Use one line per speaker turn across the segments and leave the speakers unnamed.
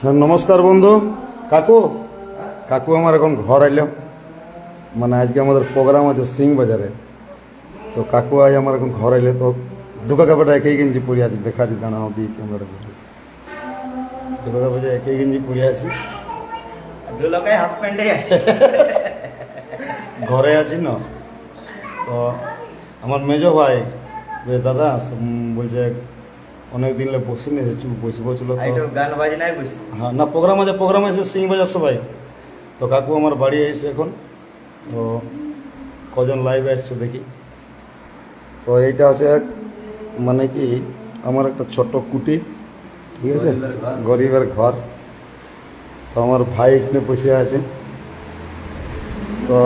হ্যাঁ নমস্কার বন্ধু। কাকু? কাকু আমার এখন ঘর আইল। মানে আজকে আমাদের প্রোগ্রাম আছে সিং বাজারে। তো কাকু আজ আমার এখন ঘর আইলে। তো দুকা কাপড়টা একই গেঞ্জি পরে আছে। দেখা আমি ক্যামেরাটা দুকা কাপড়টা একই গেঞ্জি পরে আছি।
হাফ প্যান্টে আছে।
ঘরে আছি না। তো আমার মেজো ভাই যে দাদা বলছে অনেক দিন বসি নি চুপ বসবো।
একটু গান বাজনায় বসি
হ্যাঁ না প্রোগ্রাম আছে প্রোগ্রাম আছে সিং বাজার সবাই তো কাকু আমার বাড়ি এসে এখন তো কজন লাইভে আসছো দেখি তো এইটা হচ্ছে এক- মানে কি আমার একটা ছোট্ট কুটি ঠিক আছে
গরিবের ঘর।
গরিবের ঘর তো আমার ভাই এখানে বসে আছে তো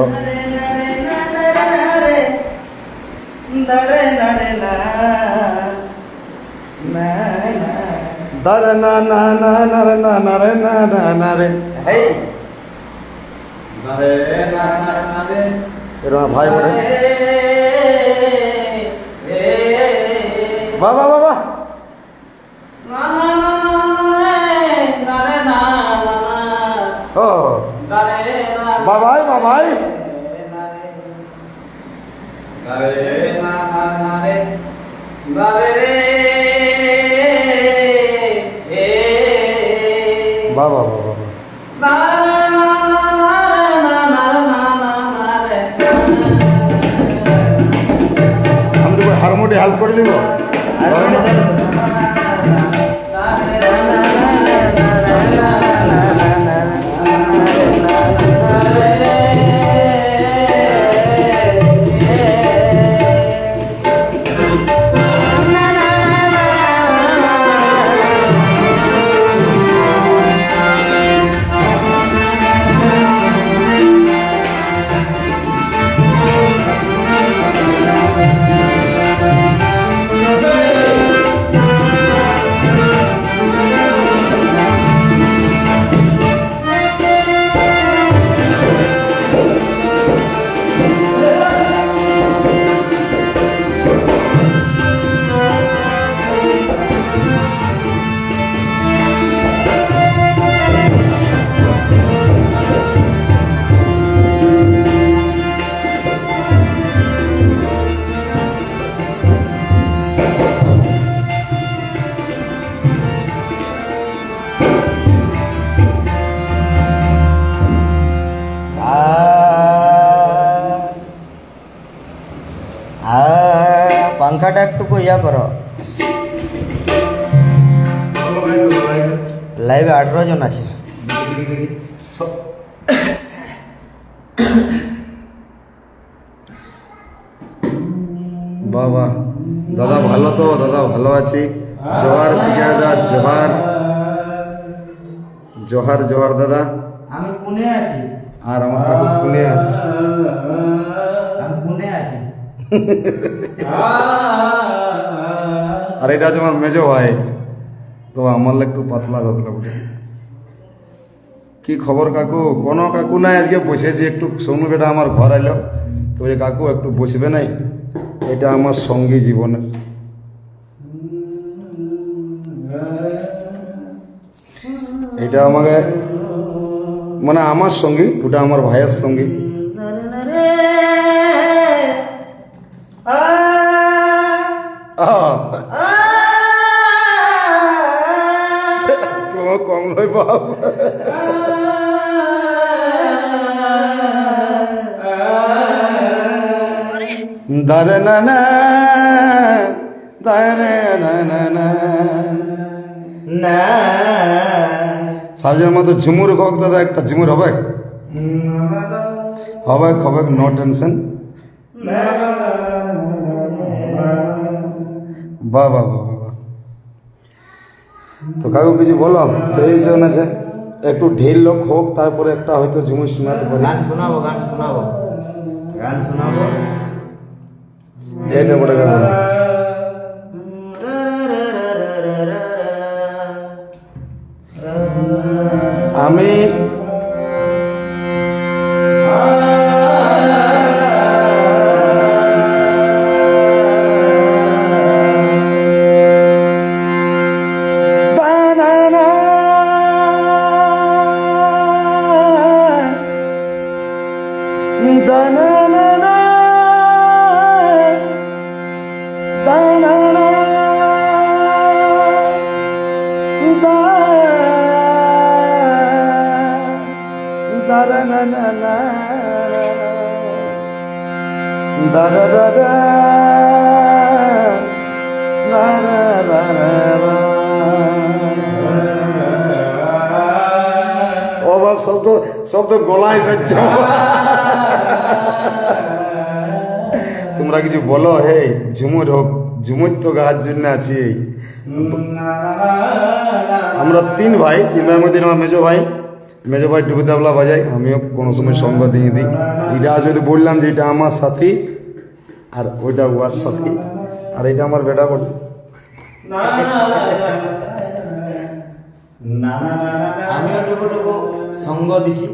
দারে না না না না রে না না রে না না না রে এরকম ভাই বলে বাবা বাবা ও বাবাই বাবাই বাবা বাবা বাবা আমি তো হারমোনি হেল্প করে দিব
पंखाটা একটু ইয়া করো। লাইভে আঠারো জন আছে।
বাবা দাদা ভালো তো? দাদা ভালো আছি। জোহার শিকার দা জোহার। জোহার জোহার দাদা।
আমি পুনে আছি।
আর আমার কাকু পুনে আছে।
আমি পুনে আছি।
আর এটা হচ্ছে আমার মেজো ভাই, তো আমার একটু পাতলা পাতলা বটে। কি খবর কাকু? কোনো কাকু নাই, আজকে বসেছি একটু। সোনু বেটা, আমার ঘর এলো তো ওই কাকু একটু বসবে নাই, এটা আমার সঙ্গী জীবনের। এটা আমাকে মানে আমার সঙ্গী, ওটা আমার ভাইয়ের সঙ্গী। লই বাপ দারে না না দারে না না না।
না
সাজের মতো ঝুমুর হোক দাদা একটা ঝুমুর হবে? হবে হবে নো টেনশন বাহ, বাহ। তো কাকু কিছু বলো? তো এই জন্য আছে একটু ঢিল লোক হোক তারপরে একটা হয়তো ঝুমুর শোনাতে পারি।
গান শোনাবো গান শোনাবো। গান শোনাবো।
এইটা বড় গান আমি গলায় যাচ্ছে তোমরা কিছু বলো হে ঝুমুর হোক ঝুমুর তো গাছ জন্য আছি আমরা তিন ভাই তিন ভাইয়ের মধ্যে আমার মেজো ভাই মেজো ভাই ডুবে তাবলা বাজাই আমিও কোনো সময় সঙ্গ দিয়ে দিই এটা যদি বললাম যে এটা আমার সাথী আর ওইটা ওয়ার সাথী আর এটা আমার বেটা বলে
আমিও টুকু টুকু সঙ্গ দিছি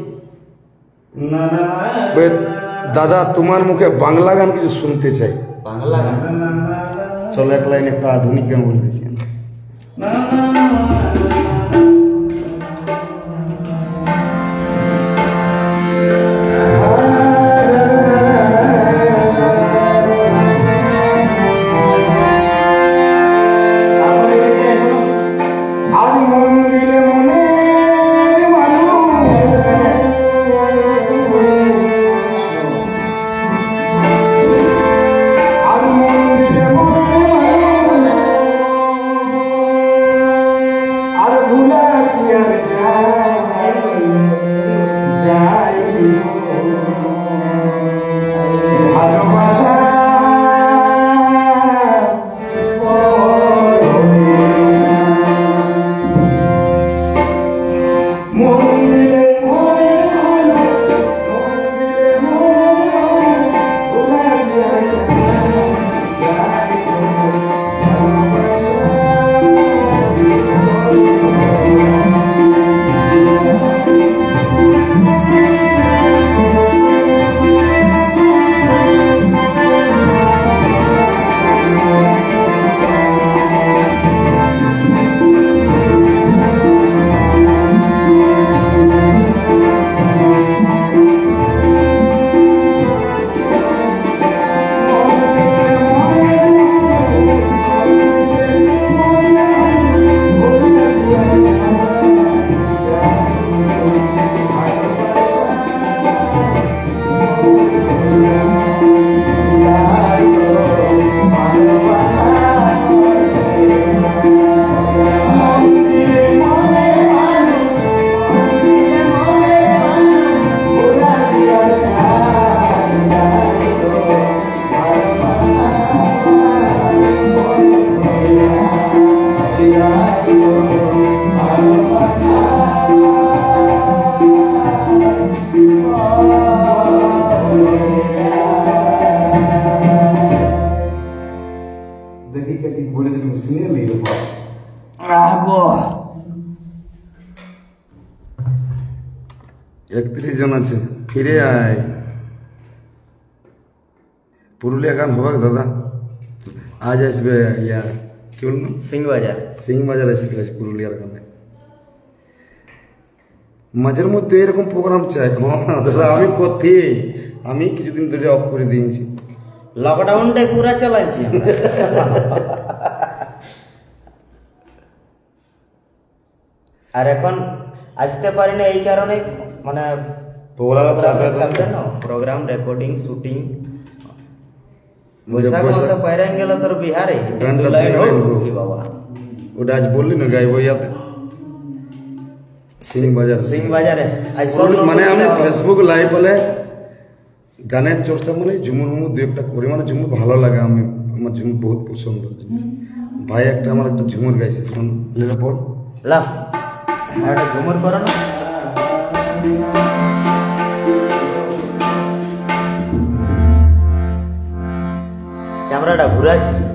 দাদা তোমার মুখে বাংলা গান কিছু শুনতে চাই
বাংলা গান
চলো এক লাইন একটা আধুনিক গান বলে পুরুলিয়া গান হবে দাদা আজ আসবে ইয়া কি বললাম
সিং বাজার
সিং বাজার আসবে আজ পুরুলিয়ার গানে মাঝের মধ্যে এরকম প্রোগ্রাম চাই হ্যাঁ দাদা আমি করতে আমি কিছুদিন ধরে অফ করে দিয়েছি
লকডাউনটাই পুরা চালাচ্ছি আমরা। আর এখন আসতে পারি না এই কারণে মানে
প্রোগ্রামের চাপে তো-
চাপে না প্রোগ্রাম রেকর্ডিং শুটিং বৈশাখ মাসে পাইরান গেল তোর বিহারে বাবা?
ওটা আজ বললি না গাইব ইয়াতে। সিং বাজার।
সিং বাজারে।
মানে আমি। ফেসবুক লাইভ বলে গানের চর্চা মানে ঝুমুর মুমুর দু একটা করি মানে ঝুমুর ভালো লাগে আমি আমার ঝুমুর বহুত পছন্দ ভাই একটা আমার একটা ঝুমুর গাইছে শোন লেলে পর
লাভ একটা ঝুমুর করো না। ক্যামেরাটা ঘুরাচ্ছি বলছে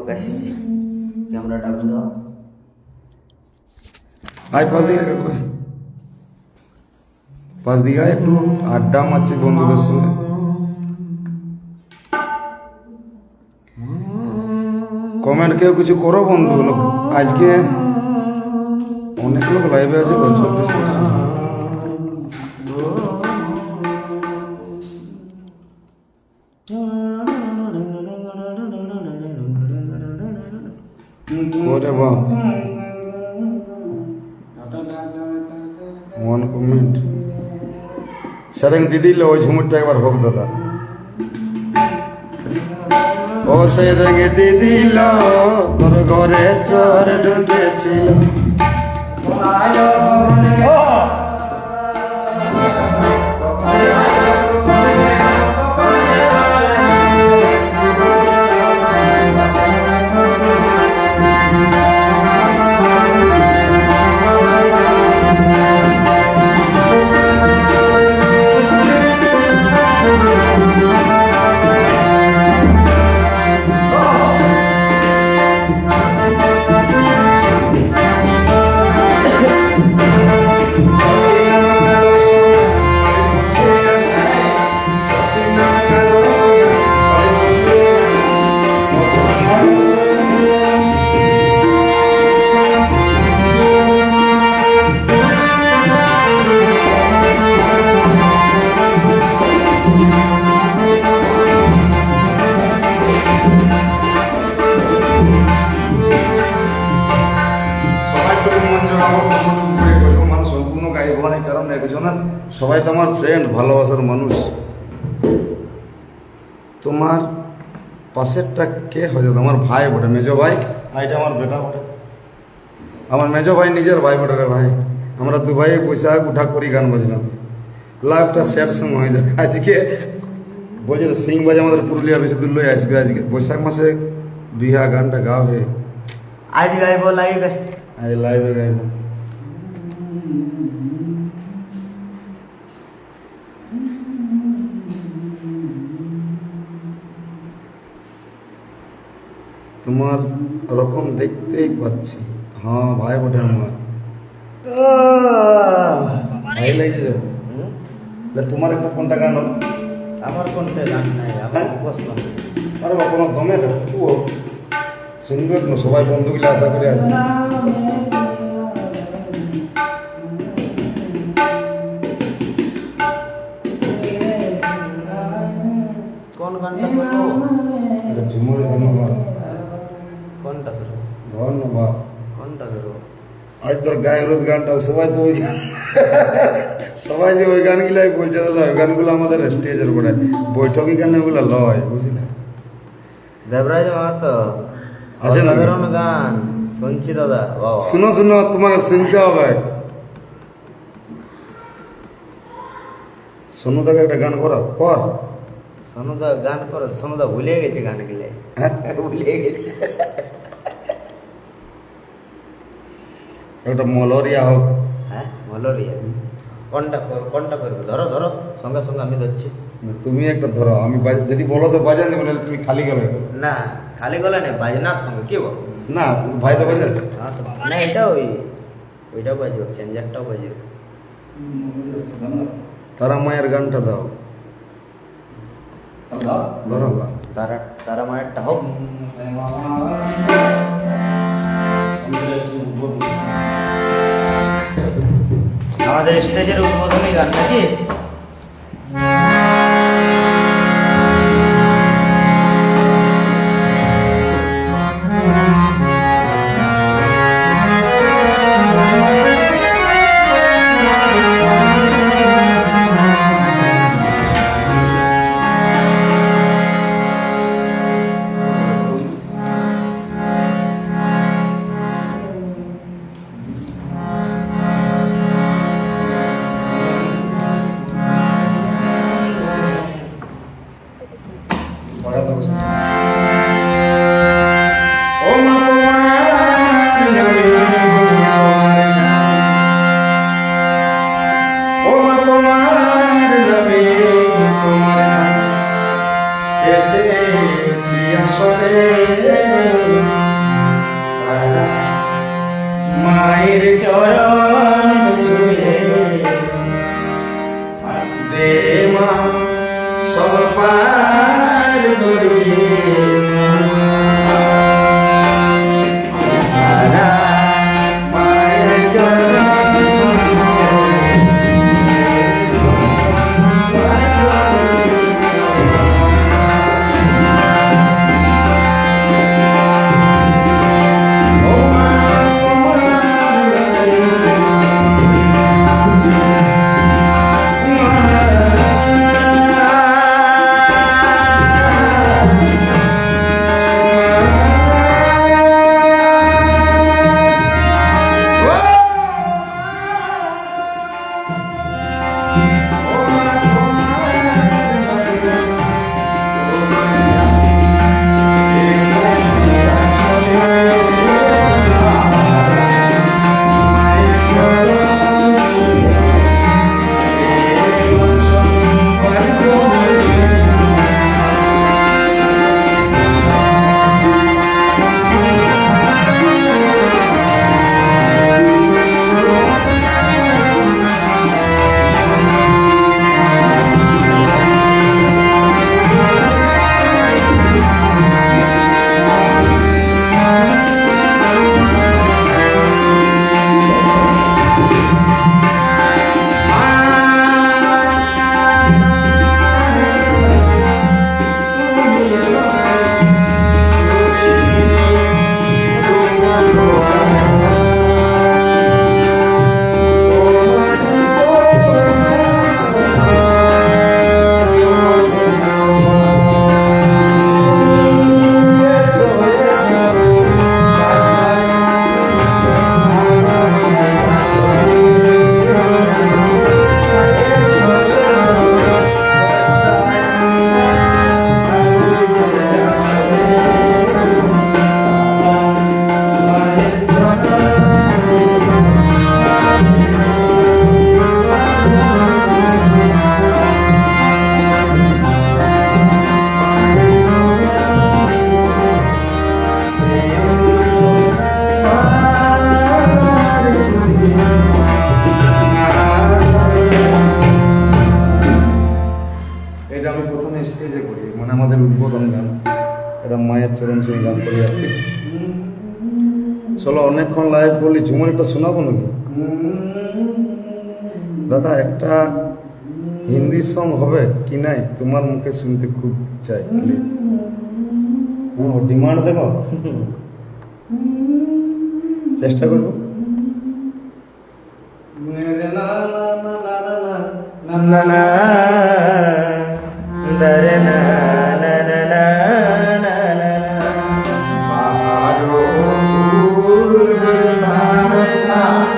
লোক এসেছে ক্যামেরাটা ঘুরাও
আয় পাঁচ দিকে। পাঁচ দিকে একটু আড্ডা মারছি বন্ধুদের সঙ্গে কমেন্ট কেউ কিছু করো বন্ধু আজকে অনেক লোক লাইভে আছে চব্বিশ ওরে বাপ ওয়ান কমেন্ট সেরেং দিদি লো ওই ঝুমুরটা একবার হোক দাদা ও সেরেং দিদি লো তোর ঘরে চর ঢুকেছিল সবাই তোমার পাশেরটা কে হয়েছে তোমার ভাই বটে মেজো ভাই। আর এটা আমার বেটা বটে। আমার মেজো ভাই নিজের ভাই বটে রে ভাই। আমরা দু ভাই পয়সা উঠা করি গান বাজলাম লাইভটা স্যাড সঙ্গ হয়ে যাক। আজকে বলছে সিং বাজে আমাদের পুরুলিয়া বেশি দূর লই আসবে আজকে। বৈশাখ মাসে বিহা গানটা গাও হে
আজ গাইব লাইভে
আজ লাইভে গাইব। তোমার রকম দেখতেই পাচ্ছি। হ্যাঁ ভাই বটে আমার। ভাই লাগছে। যাব তোমার একটা কোনটা গান?
আমার কোনটা গান নাই আমার মুখস্থ
আরে বাবা কোনো দমে না সুন্দর সবাই বন্ধুগুলো আশা করে আছে। আজ তোর গায়ের রোদ গানটা সবাই তো ওই সবাই যে ওই গানগুলাই বলছে দাদা ওই গানগুলো আমাদের স্টেজের উপরে বৈঠকি গান ওগুলো লয় বুঝলে?
দেবরাজ মাহাতো
আছে নাকি?
অসাধারণ গান শুনছি দাদা
শুনো শুনো তোমাকে শুনতে হবে। সোনু দাকে একটা গান করা কর।
সোনুদা গান করো সোনুদা ভুলে গেছে গান গেলে
হ্যাঁ?
ভুলে গেছে।
একটা মলরিয়া হোক।
হ্যাঁ ভালো কোনটা কর- কোনটা করবে? ধরো ধরো। সঙ্গে সঙ্গে আমি ধরছি।
তুমি একটা ধরো। আমি বাজ- যদি বলো তো বাজান দেবো তুমি খালি গেলে
না খালি গলা নেই বাজনার সঙ্গে। কি বল?
না ভাই তো
হ্যাঁ না এটা ওই ওইটাও বাজবে চেঞ্জারটাও বাজবে
তারা মায়ের গানটা দাও। ধরো। না।
তারা তারা মায়েরটা হোক। আমাদের স্টেজের উদ্বোধনী গান নাকি?
আসরে তারা মায়ের চরণ ছুঁয়ে সপার গড়িয়ে অনেকক্ষণ লাইভ বলি ঝুমুর একটা শোনাবো নাকি দাদা একটা হিন্দি সং হবে কি নাই তোমার মুখে শুনতে খুব চাই হ্যাঁ ডিমান্ড দেখো চেষ্টা করব
না না না না না
Allah.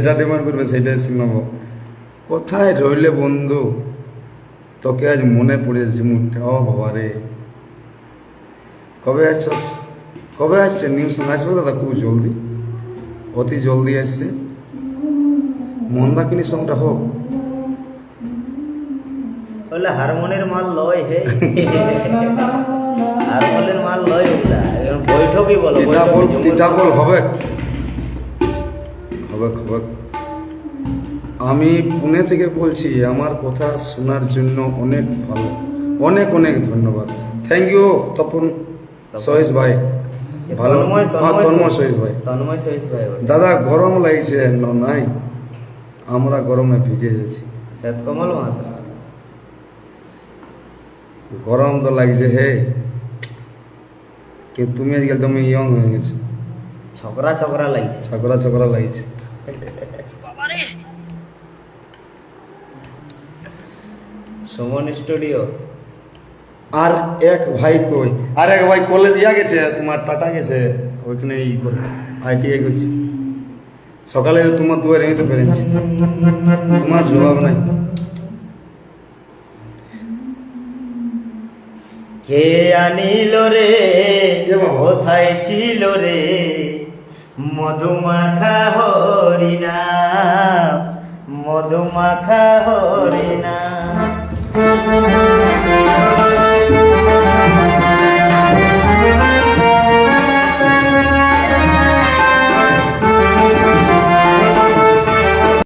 যেটা ডিমান্ড করবে সেটাই শোনাবো কোথায় রইলে বন্ধু? তোকে আজ মনে পড়ে ঝুমুরটা ও বাবা রে কবে আসছো কবে আসছে? নিউ সং আসবে দাদা খুব জলদি। অতি জলদি আসছে। মন্দাকিনী সংটা হোক।
বলে হারমোনির মাল লয় হে। হারমোনির মাল লয় ওগুলা বৈঠকই বলো
বল হবে। হবে হবে আমি পুনে থেকে বলছি আমার কথা শোনার জন্য অনেক ভালো অনেক অনেক ধন্যবাদ। থ্যাংক ইউ তপন সহিস ভাই। ভালো
তন্ময়
হ্যাঁ, তন্ময় সহিস। ভাই।
তন্ময় সহিস ভাই
দাদা গরম লাগছে ন নাই? আমরা গরমে ভিজে যাচ্ছি
শ্বেত কমল মাহাতো।
গরম তো লাগছে হে। কিন্তু তুমি আজকাল তুমি ইয়ং হয়ে গেছো।
ছকরা ছকরা লাগছে।
ছাকরা ছাকরা লাগছে।
সুমন স্টুডিও।
আর এক ভাই কই? আর এক ভাই কলেজ ইয়া গেছে তোমার টাটা গেছে ওইখানে ই করে আইটিআই করছে সকালে তোমার দুয়ারে আমি তো পেরেছি তোমার জবাব নাই।
কে আনিল রে? কোথায় ছিল রে? মধুমাখা হরিণা মধুমাখা হরিণা